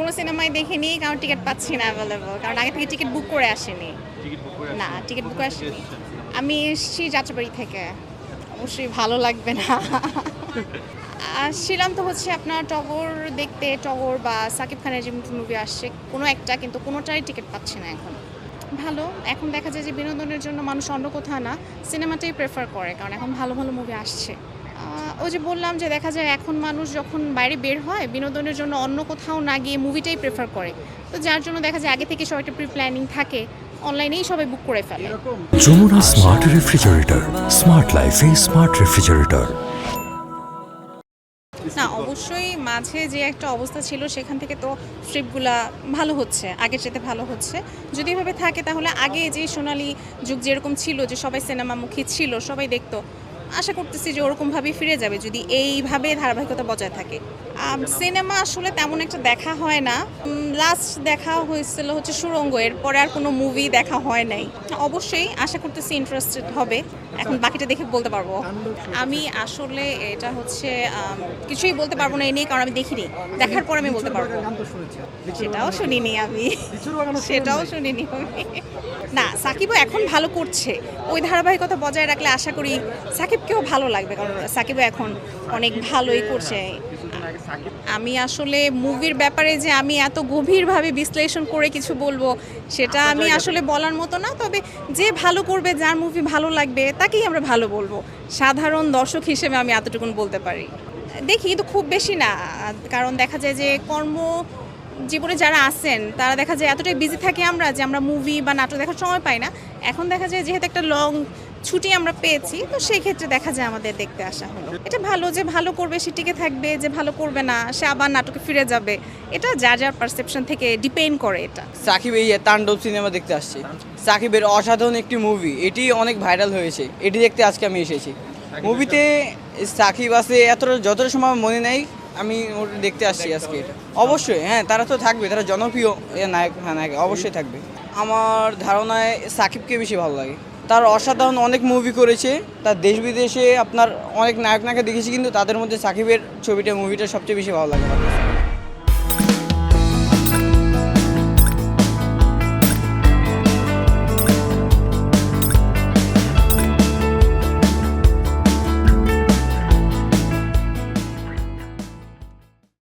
কোনো সিনেমায় দেখিনি কারণ টিকিট পাচ্ছি না অ্যাভেলেবল কারণ আগে থেকে টিকিট বুক করে আসেনি। না টিকিট বুক করে আসেনি। আমি এসেছি যাত্রাবাড়ি থেকে। অবশ্যই ভালো লাগবে না। আসছিলাম তো হচ্ছে আপনার টগর দেখতে টগর বা সাকিব খানের যে মুভি আসছে কোনো একটা কিন্তু কোনোটাই টিকিট পাচ্ছি না এখন। ভালো এখন দেখা যায় যে বিনোদনের জন্য মানুষ অন্য কোথাও না সিনেমাটাই প্রেফার করে কারণ এখন ভালো ভালো মুভি আসছে। ওই যে বললাম যে দেখা যায় এখন মানুষ যখন বাইরে বের হয় বিনোদনের জন্য অন্য কোথাও না গিয়ে মুভিটাই প্রেফার করে। তো যার জন্য দেখা যায় আগে থেকে সব একটা প্রি প্ল্যানিং থাকে অনলাইনেই সবাই বুক করে ফেলে। যমুনা স্মার্ট রেফ্রিজারেটর স্মার্ট লাইফে স্মার্ট রেফ্রিজারেটর না অবশ্যই মাঝে যে একটা অবস্থা ছিল সেখান থেকে তো স্ট্রিপগুলা ভালো হচ্ছে আগের চেয়ে ভালো হচ্ছে। যদি এভাবে থাকে তাহলে আগে যে সোনালি যুগ যেরকম ছিল যে সবাই সিনেমামুখী ছিল সবাই দেখতো আশা করতেছি যে ওরকমভাবেই ফিরে যাবে যদি এইভাবে ধারাবাহিকতা বজায় থাকে। সিনেমা আসলে তেমন একটা দেখা হয় না। লাস্ট দেখা হয়েছিল হচ্ছে সুরঙ্গ, এরপরে আর কোনো মুভি দেখা হয় নাই। অবশ্যই আশা করতেছি ইন্টারেস্টেড হবে। এখন বাকিটা দেখে বলতে পারব। আমি আসলে এটা হচ্ছে কিছুই বলতে পারব না এই নিয়ে, কারণ আমি দেখিনি। দেখার পর আমি বলতে পারব। সেটাও শুনিনি আমি। সেটাও শুনিনি আমি। না, সাকিবও এখন ভালো করছে। ওই ধারাবাহিকতা বজায় রাখলে আশা করি সাকিবকেও ভালো লাগবে, কারণ সাকিবও এখন অনেক ভালোই করছে। আমি আসলে মুভির ব্যাপারে যে আমি এত গভীরভাবে বিশ্লেষণ করে কিছু বলব সেটা আমি আসলে বলার মতো না তবে যে ভালো করবে যার মুভি ভালো লাগবে তাকেই আমরা ভালো বলব। সাধারণ দর্শক হিসেবে আমি এতটুকুন বলতে পারি। দেখি কিন্তু খুব বেশি না কারণ দেখা যায় যে কর্ম জীবনে যারা আছেন তারা দেখা যায় এতটাই বিজি থাকি আমরা যে আমরা মুভি বা নাটক দেখার সময় পাই না। এখন দেখা যায় যেহেতু একটা লং ছুটি আমরা পেয়েছি, তো সেই ক্ষেত্রে দেখা যায় আমাদের দেখতে আসা হলো। এটা ভালো যে ভালো করবে, সে টিকে থাকবে, যে ভালো করবে না, সে আবার নাটকে ফিরে যাবে। এটা যা যার পারসেপশন থেকে ডিপেন্ড করে এটা। সাকিব, এই তাণ্ডব সিনেমা দেখতে আসছি। সাকিবের অসাধারণ একটি মুভি এটি অনেক ভাইরাল হয়েছে। এটি দেখতে আজকে আমি এসেছি। মুভিতে সাকিব আছে, এতটা যতটা সময় মনে নেই, আমি ওটা দেখতে আসছি আজকে। অবশ্যই হ্যাঁ তারা তো থাকবে, তারা জনপ্রিয় নায়ক হ্যাঁ নায়ক, অবশ্যই থাকবে। আমার ধারণায় সাকিবকে বেশি ভালো লাগে। তার অসাধারণ অনেক মুভি করেছে তার দেশ বিদেশে আপনার অনেক নায়ক নায়িকা দেখেছি, কিন্তু তাদের মধ্যে সাকিবের ছবিটা মুভিটা সবচেয়ে বেশি ভালো লাগে।